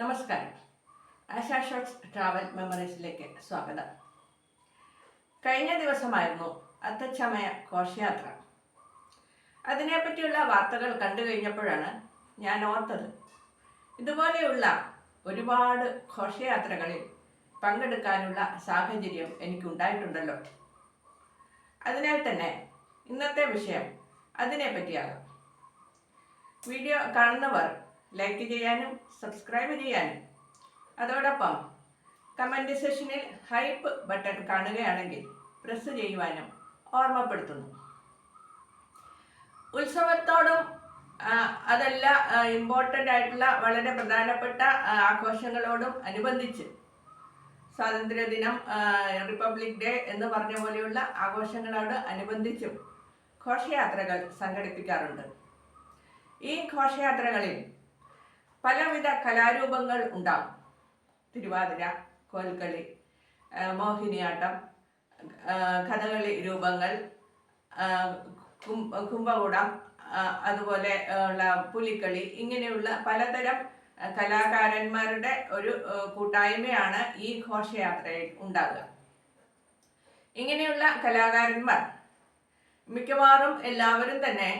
നമസ്കാരം. ASHA shots travel മെമ്മറീസിലേക്ക് സ്വാഗതം. കഴിഞ്ഞ ദിവസമായിരുന്നു അത്തച്ഛമയ ഘോഷയാത്ര. അതിനെപ്പറ്റിയുള്ള വാർത്തകൾ കണ്ടു കഴിഞ്ഞപ്പോഴാണ് ഞാൻ ഓർത്തത്. ഇതുപോലെയുള്ള ഒരുപാട് ഘോഷയാത്രകളിൽ പങ്കെടുക്കാനുള്ള സാഹചര്യം എനിക്കുണ്ടായിട്ടുണ്ടല്ലോ. അതിനാൽ തന്നെ ഇന്നത്തെ വിഷയം അതിനെപ്പറ്റിയാകാം. വീഡിയോ കാണുന്നവർ ലൈക്ക് ചെയ്യാനും സബ്സ്ക്രൈബ് ചെയ്യാനും. അതോടൊപ്പം കമന്റ് സെഷനിൽ ഹൈപ്പ് ബട്ടൺ കാണുകയാണെങ്കിൽ പ്രസ് ചെയ്യുവാനും ഓർമ്മപ്പെടുത്തുന്നു. ഉത്സവത്തോടും അതല്ല ഇമ്പോർട്ടന്റ് ആയിട്ടുള്ള വളരെ പ്രധാനപ്പെട്ട ആഘോഷങ്ങളോടും അനുബന്ധിച്ച് സ്വാതന്ത്ര്യദിനം റിപ്പബ്ലിക് ഡേ എന്ന് പറഞ്ഞ പോലെയുള്ള ആഘോഷങ്ങളോട് അനുബന്ധിച്ചും ഘോഷയാത്രകൾ സംഘടിപ്പിക്കാറുണ്ട്. ഈ ഘോഷയാത്രകളിൽ പലവിധ കലാരൂപങ്ങൾ ഉണ്ടാകും. തിരുവാതിര കോൽക്കളി മോഹിനിയാട്ടം കഥകളി രൂപങ്ങൾ കുംഭകുടം അതുപോലെ ഉള്ള പുലിക്കളി ഇങ്ങനെയുള്ള പലതരം കലാകാരന്മാരുടെ ഒരു കൂട്ടായ്മയാണ് ഈ ഘോഷയാത്രയിൽ ഉണ്ടാകുക. ഇങ്ങനെയുള്ള കലാകാരന്മാർ മിക്കവാറും എല്ലാവരും തന്നെ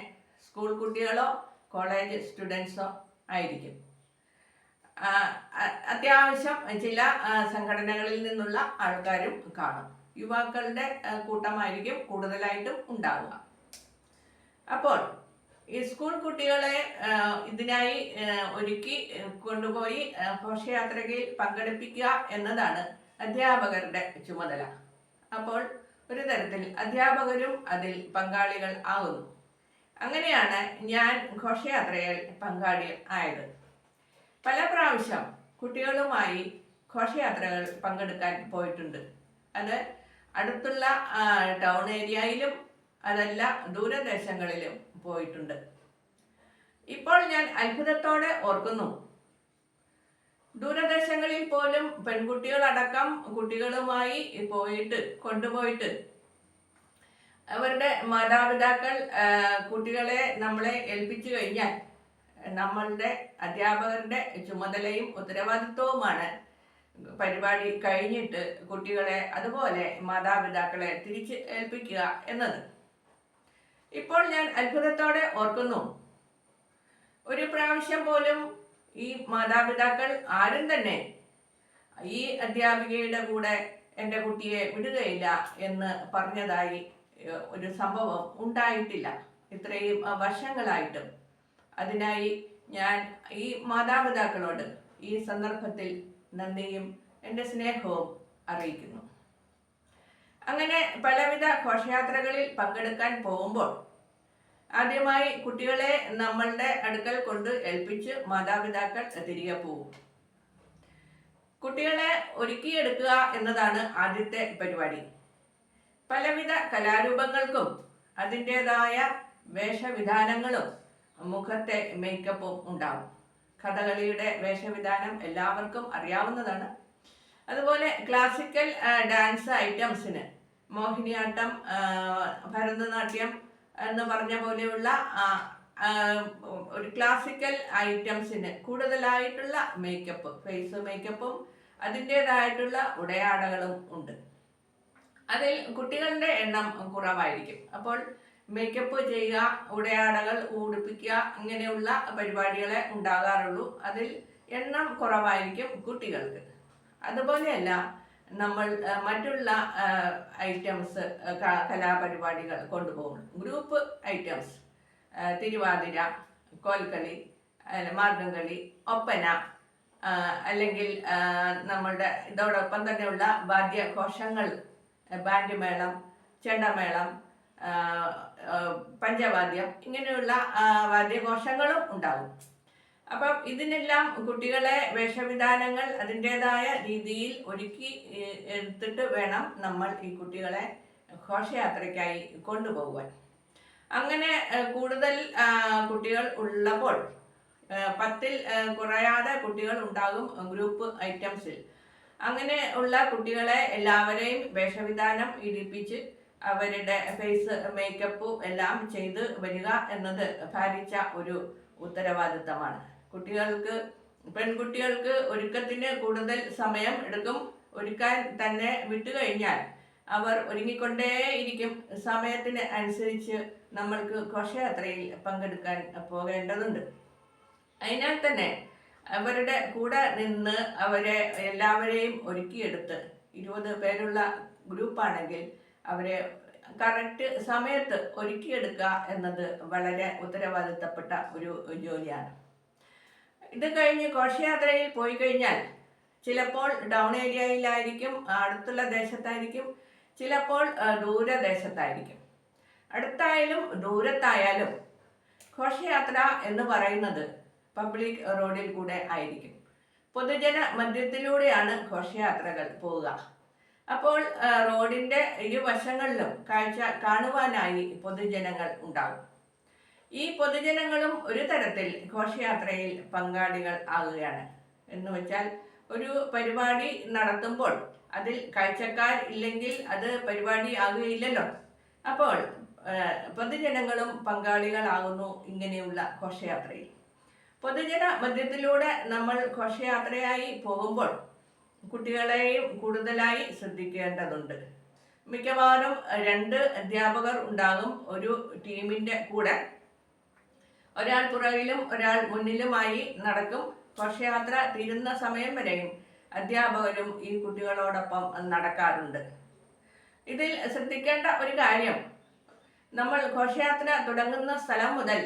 സ്കൂൾ കുട്ടികളോ കോളേജ് സ്റ്റുഡൻസോ ആയിരിക്കും. അത്യാവശ്യം ചില സംഘടനകളിൽ നിന്നുള്ള ആൾക്കാരും കാണും. യുവാക്കളുടെ കൂട്ടമായിരിക്കും കൂടുതലായിട്ടും ഉണ്ടാവുക. അപ്പോൾ ഈ സ്കൂൾ കുട്ടികളെ ഇതിനായി ഒരുക്കി കൊണ്ടുപോയി ഘോഷയാത്രയ്ക്ക് പങ്കെടുപ്പിക്കുക എന്നതാണ് അധ്യാപകരുടെ ചുമതല. അപ്പോൾ ഒരു തരത്തിൽ അധ്യാപകരും അതിൽ പങ്കാളികൾ ആകുന്നു അങ്ങനെയാണ് ഞാൻ ഘോഷയാത്രയിൽ പങ്കാളി ആയത് പല പ്രാവശ്യം കുട്ടികളുമായി ഘോഷയാത്രകൾ പങ്കെടുക്കാൻ പോയിട്ടുണ്ട്. അത് അടുത്തുള്ള ടൗൺ ഏരിയയിലും അതല്ല ദൂരദേശങ്ങളിലും പോയിട്ടുണ്ട്. ഇപ്പോൾ ഞാൻ അത്ഭുതത്തോടെ ഓർക്കുന്നു. ദൂരദേശങ്ങളിൽ പോലും പെൺകുട്ടികളടക്കം കുട്ടികളുമായി പോയിട്ട് കൊണ്ടുപോയിട്ട് അവരുടെ മാതാപിതാക്കൾ കുട്ടികളെ നമ്മളെ ഏൽപ്പിച്ചു കഴിഞ്ഞാൽ നമ്മളുടെ അധ്യാപകരുടെ ചുമതലയും ഉത്തരവാദിത്വവുമാണ് പരിപാടി കഴിഞ്ഞിട്ട് കുട്ടികളെ അതുപോലെ മാതാപിതാക്കളെ തിരിച്ച് ഏൽപ്പിക്കുക എന്നത്. ഇപ്പോൾ ഞാൻ അത്ഭുതത്തോടെ ഓർക്കുന്നു. ഒരു പ്രാവശ്യം പോലും ഈ മാതാപിതാക്കൾ ആരും തന്നെ ഈ അധ്യാപികയുടെ കൂടെ എന്റെ കുട്ടിയെ വിടുകയില്ല എന്ന് പറഞ്ഞതായി ഒരു സംഭവം ഉണ്ടായിട്ടില്ല. ഇത്രയും വർഷങ്ങളായിട്ടും. അതിനായി ഞാൻ ഈ മാതാപിതാക്കളോട് ഈ സന്ദർഭത്തിൽ നന്ദിയും എന്റെ സ്നേഹവും അറിയിക്കുന്നു. അങ്ങനെ പലവിധ ഘോഷയാത്രകളിൽ പങ്കെടുക്കാൻ പോകുമ്പോൾ ആദ്യമായി കുട്ടികളെ നമ്മളുടെ അടുക്കൽ കൊണ്ട് ഏൽപ്പിച്ച് മാതാപിതാക്കൾ തിരികെ പോകും. കുട്ടികളെ ഒരുക്കിയെടുക്കുക എന്നതാണ് ആദ്യത്തെ പരിപാടി. പലവിധ കലാരൂപങ്ങൾക്കും അതിന്റെതായ വേഷവിധാനങ്ങളും മുഖത്തെ മേക്കപ്പും ഉണ്ടാവും. കഥകളിയുടെ വേഷവിധാനം എല്ലാവർക്കും അറിയാവുന്നതാണ്. അതുപോലെ ക്ലാസിക്കൽ ഡാൻസ് ഐറ്റംസിന് മോഹിനിയാട്ടം ഭരതനാട്യം എന്ന് പറഞ്ഞ പോലെയുള്ള ഒരു ക്ലാസിക്കൽ ഐറ്റംസിന് കൂടുതലായിട്ടുള്ള മേക്കപ്പ് ഫേസ് മേക്കപ്പും അതിന്റെതായിട്ടുള്ള ഉടയാടകളും ഉണ്ട്. അതിൽ കുട്ടികളുടെ എണ്ണം കുറവായിരിക്കും. അപ്പോൾ മേക്കപ്പ് ചെയ്യുക ഉടയാടകൾ ഉടുപ്പിക്കുക ഇങ്ങനെയുള്ള പരിപാടികളെ ഉണ്ടാകാറുള്ളൂ. അതിൽ എണ്ണം കുറവായിരിക്കും കുട്ടികൾക്ക്. അതുപോലെയല്ല നമ്മൾ മറ്റുള്ള ഐറ്റംസ് കലാപരിപാടികൾ കൊണ്ടുപോകും ഗ്രൂപ്പ് ഐറ്റംസ് തിരുവാതിര കോൽക്കളി മാർഗംകളി ഒപ്പന അല്ലെങ്കിൽ നമ്മളുടെ ഇതോടൊപ്പം തന്നെയുള്ള വാദ്യഘോഷങ്ങൾ ബാൻഡ് മേളം ചെണ്ടമേളം പഞ്ചവാദ്യം ഇങ്ങനെയുള്ള വാദ്യഘോഷങ്ങളും ഉണ്ടാവും. അപ്പം ഇതിനെല്ലാം കുട്ടികളെ വേഷവിധാനങ്ങൾ അതിന്റെതായ രീതിയിൽ ഒരുക്കി എടുത്തിട്ട് വേണം നമ്മൾ ഈ കുട്ടികളെ ഘോഷയാത്രയ്ക്കായി കൊണ്ടുപോകുവാൻ അങ്ങനെ കൂടുതൽ കുട്ടികൾ ഉള്ളപ്പോൾ പത്തിൽ കുറയാതെ കുട്ടികൾ ഉണ്ടാകും ഗ്രൂപ്പ് ഐറ്റംസിൽ. അങ്ങനെ ഉള്ള കുട്ടികളെ എല്ലാവരെയും വേഷവിധാനം ഇടിപ്പിച്ച് അവരുടെ ഫേസ് മേക്കപ്പും എല്ലാം ചെയ്ത് വരിക എന്നത് ഭാരിച്ച ഒരു ഉത്തരവാദിത്തമാണ്. കുട്ടികൾക്ക് പെൺകുട്ടികൾക്ക് ഒരുക്കത്തിന് കൂടുതൽ സമയം എടുക്കും. ഒരുക്കാൻ തന്നെ വിട്ടുകഴിഞ്ഞാൽ അവർ ഒരുങ്ങിക്കൊണ്ടേയിരിക്കും. സമയത്തിന് അനുസരിച്ച് നമ്മൾക്ക് ഘോഷയാത്രയിൽ പങ്കെടുക്കാൻ പോകേണ്ടതുണ്ട്. അതിനാൽ തന്നെ അവരുടെ കൂടെ നിന്ന് അവരെ എല്ലാവരെയും ഒരുക്കിയെടുത്ത് ഇരുപത് പേരുള്ള ഗ്രൂപ്പാണെങ്കിൽ അവരെ കറക്റ്റ് സമയത്ത് ഒരുക്കിയെടുക്കുക എന്നത് വളരെ ഉത്തരവാദിത്തപ്പെട്ട ഒരു ജോലിയാണ്. ഇത് കഴിഞ്ഞ് ഘോഷയാത്രയിൽ പോയി കഴിഞ്ഞാൽ ചിലപ്പോൾ ഡൗൺ ഏരിയയിലായിരിക്കും അടുത്തുള്ള ദേശത്തായിരിക്കും ചിലപ്പോൾ ദൂരദേശത്തായിരിക്കും. അടുത്തായാലും ദൂരത്തായാലും ഘോഷയാത്ര എന്ന് പറയുന്നത് പബ്ലിക് റോഡിൽ കൂടെ ആയിരിക്കും. പൊതുജന മധ്യത്തിലൂടെയാണ് ഘോഷയാത്രകൾ പോവുക. അപ്പോൾ റോഡിന്റെ ഇരുവശങ്ങളിലും കാഴ്ച കാണുവാനായി പൊതുജനങ്ങൾ ഉണ്ടാകും. ഈ പൊതുജനങ്ങളും ഒരു തരത്തിൽ ഘോഷയാത്രയിൽ പങ്കാളികൾ ആകുകയാണ്. എന്ന് വെച്ചാൽ ഒരു പരിപാടി നടത്തുമ്പോൾ അതിൽ കാഴ്ചക്കാർ ഇല്ലെങ്കിൽ അത് പരിപാടി ആകുകയില്ലല്ലോ. അപ്പോൾ പൊതുജനങ്ങളും പങ്കാളികളാകുന്നു ഇങ്ങനെയുള്ള ഘോഷയാത്രയിൽ. പൊതുജന മധ്യത്തിലൂടെ നമ്മൾ ഘോഷയാത്രയായി പോകുമ്പോൾ കുട്ടികളെയും കൂടുതലായി ശ്രദ്ധിക്കേണ്ടതുണ്ട്. മിക്കവാറും രണ്ട് അധ്യാപകർ ഉണ്ടാകും ഒരു ടീമിന്റെ കൂടെ. ഒരാൾ പുറകിലും ഒരാൾ മുന്നിലുമായി നടക്കും. ഘോഷയാത്ര തീരുന്ന സമയം വരെയും അധ്യാപകരും ഈ കുട്ടികളോടൊപ്പം നടക്കാറുണ്ട്. ഇതിൽ ശ്രദ്ധിക്കേണ്ട ഒരു കാര്യം നമ്മൾ ഘോഷയാത്ര തുടങ്ങുന്ന സ്ഥലം മുതൽ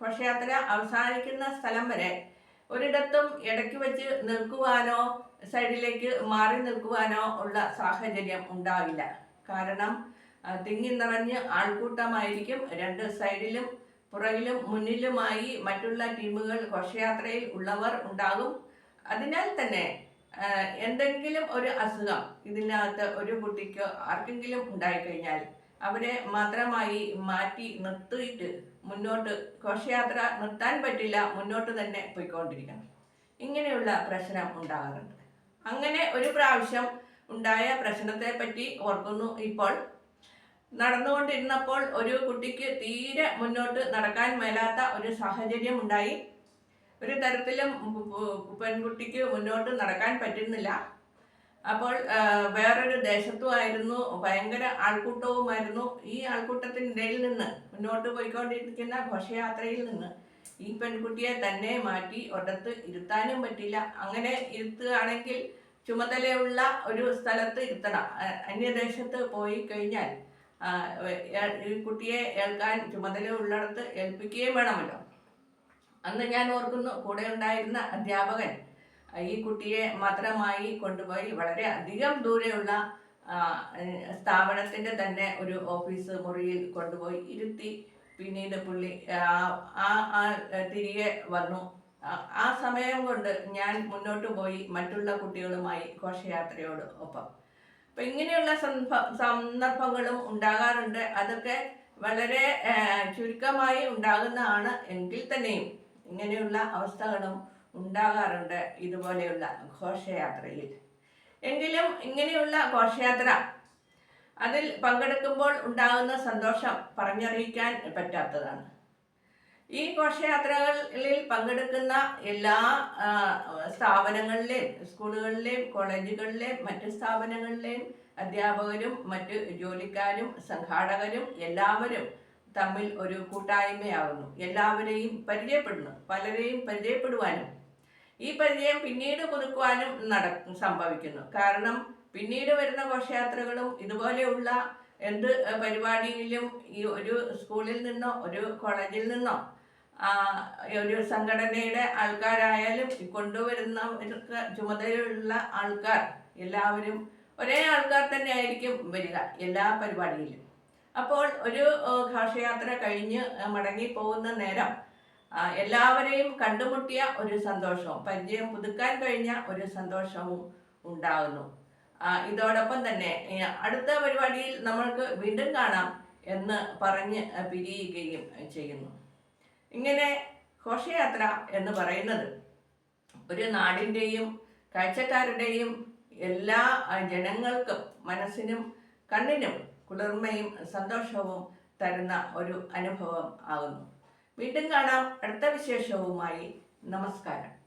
ഘോഷയാത്ര അവസാനിക്കുന്ന സ്ഥലം വരെ ഒരിടത്തും ഇടയ്ക്ക് വെച്ച് നിൽക്കുവാനോ സൈഡിലേക്ക് മാറി നിൽക്കുവാനോ ഉള്ള സാഹചര്യം ഉണ്ടാവില്ല. കാരണം തിങ്ങി നിറഞ്ഞ് ആൾക്കൂട്ടമായിരിക്കും രണ്ട് സൈഡിലും പുറകിലും മുന്നിലുമായി മറ്റുള്ള ടീമുകൾ ഘോഷയാത്രയിൽ ഉള്ളവർ ഉണ്ടാകും. അതിനാൽ തന്നെ എന്തെങ്കിലും ഒരു അസുഖം ഇതിനകത്ത് ഒരു കുട്ടിക്ക് ആർക്കെങ്കിലും ഉണ്ടായിക്കഴിഞ്ഞാൽ അവരെ മാത്രമായി മാറ്റി നിർത്തിയിട്ട് മുന്നോട്ട് ഘോഷയാത്ര നിർത്താൻ പറ്റില്ല മുന്നോട്ട് തന്നെ പോയിക്കൊണ്ടിരിക്കണം. ഇങ്ങനെയുള്ള പ്രശ്നം ഉണ്ടാകാറുണ്ട്. അങ്ങനെ ഒരു പ്രാവശ്യം ഉണ്ടായ പ്രശ്നത്തെ പറ്റി ഓർക്കുന്നു ഇപ്പോൾ. നടന്നുകൊണ്ടിരുന്നപ്പോൾ ഒരു കുട്ടിക്ക് തീരെ മുന്നോട്ട് നടക്കാൻ മേലാത്ത ഒരു സാഹചര്യം ഉണ്ടായി. ഒരു തരത്തിലും പെൺകുട്ടിക്ക് മുന്നോട്ട് നടക്കാൻ പറ്റുന്നില്ല. അപ്പോൾ വേറൊരു ദേശത്തുമായിരുന്നു ഭയങ്കര ആൾക്കൂട്ടവുമായിരുന്നു. ഈ ആൾക്കൂട്ടത്തിനിടയിൽ നിന്ന് മുന്നോട്ട് പോയിക്കൊണ്ടിരിക്കുന്ന ഘോഷയാത്രയിൽ നിന്ന് ഈ പെൺകുട്ടിയെ തന്നെ മാറ്റി ഒരിടത്ത് ഇരുത്താനും പറ്റില്ല. അങ്ങനെ ഇരുത്തുകയാണെങ്കിൽ ചുമതലയുള്ള ഒരു സ്ഥലത്ത് ഇരുത്തണം. അന്യദേശത്ത് പോയി കഴിഞ്ഞാൽ ഈ കുട്ടിയെ ഏൽക്കാൻ ചുമതല ഉള്ളിടത്ത് ഏൽപ്പിക്കുകയും വേണമല്ലോ. അന്ന് ഞാൻ ഓർക്കുന്നു കൂടെ ഉണ്ടായിരുന്ന അധ്യാപകൻ ഈ കുട്ടിയെ മാത്രമായി കൊണ്ടുപോയി വളരെ അധികം ദൂരെയുള്ള സ്ഥാപനത്തിന്റെ തന്നെ ഒരു ഓഫീസ് മുറിയിൽ കൊണ്ടുപോയി ഇരുത്തി പിന്നീട് പുള്ളി ആ, ആ തിരികെ വന്നു. ആ- സമയം കൊണ്ട് ഞാൻ മുന്നോട്ട് പോയി മറ്റുള്ള കുട്ടികളുമായി ഘോഷയാത്രയോട് ഒപ്പം. അപ്പൊ ഇങ്ങനെയുള്ള സന്ദർഭങ്ങളും ഉണ്ടാകാറുണ്ട്. അതൊക്കെ വളരെ ചുരുക്കമായി ഉണ്ടാകുന്നതാണ് എങ്കിൽ തന്നെയും ഇങ്ങനെയുള്ള അവസ്ഥകളും ഉണ്ടാകാറുണ്ട് ഇതുപോലെയുള്ള ഘോഷയാത്രയിൽ. എങ്കിലും ഇങ്ങനെയുള്ള ഘോഷയാത്ര അതിൽ പങ്കെടുക്കുമ്പോൾ ഉണ്ടാകുന്ന സന്തോഷം പറഞ്ഞറിയിക്കാൻ പറ്റാത്തതാണ്. ഈ ഘോഷയാത്രകളിൽ പങ്കെടുക്കുന്ന എല്ലാ സ്ഥാപനങ്ങളിലെയും സ്കൂളുകളിലെയും കോളേജുകളിലെയും മറ്റ് സ്ഥാപനങ്ങളിലെയും അധ്യാപകരും മറ്റ് ജോലിക്കാരും സംഘാടകരും എല്ലാവരും തമ്മിൽ ഒരു കൂട്ടായ്മയാകുന്നു എല്ലാവരെയും പരിചയപ്പെടുന്നു. പലരെയും പരിചയപ്പെടുവാനും ഈ പരിചയം പിന്നീട് പുതുക്കുവാനും നട സംഭവിക്കുന്നു. കാരണം പിന്നീട് വരുന്ന ഘോഷയാത്രകളും ഇതുപോലെയുള്ള എന്ത് പരിപാടിയിലും ഈ ഒരു സ്കൂളിൽ നിന്നോ ഒരു കോളേജിൽ നിന്നോ ഒരു സംഘടനയുടെ ആൾക്കാരായാലും കൊണ്ടുവരുന്ന ചുമതലയുള്ള ആൾക്കാർ എല്ലാവരും ഒരേ ആൾക്കാർ തന്നെ ആയിരിക്കും വരിക എല്ലാ പരിപാടിയിലും. അപ്പോൾ ഒരു ഘോഷയാത്ര കഴിഞ്ഞ് മടങ്ങി പോകുന്ന നേരം എല്ലാവരെയും കണ്ടുമുട്ടിയ ഒരു സന്തോഷവും പരിചയം പുതുക്കാൻ കഴിഞ്ഞ ഒരു സന്തോഷവും ഉണ്ടാകുന്നു ഇതോടൊപ്പം തന്നെ അടുത്ത പരിപാടിയിൽ നമ്മൾക്ക് വീണ്ടും കാണാം എന്ന് പറഞ്ഞ് പിരിയുകയും ചെയ്യുന്നു. ഇങ്ങനെ ഘോഷയാത്ര എന്ന് പറയുന്നത് ഒരു നാടിന്റെയും കാഴ്ചക്കാരുടെയും എല്ലാ ജനങ്ങൾക്കും മനസ്സിനും കണ്ണിനും കുളിർമയും സന്തോഷവും തരുന്ന ഒരു അനുഭവം ആകുന്നു വീണ്ടും കാണാം അടുത്ത വിശേഷവുമായി. നമസ്കാരം.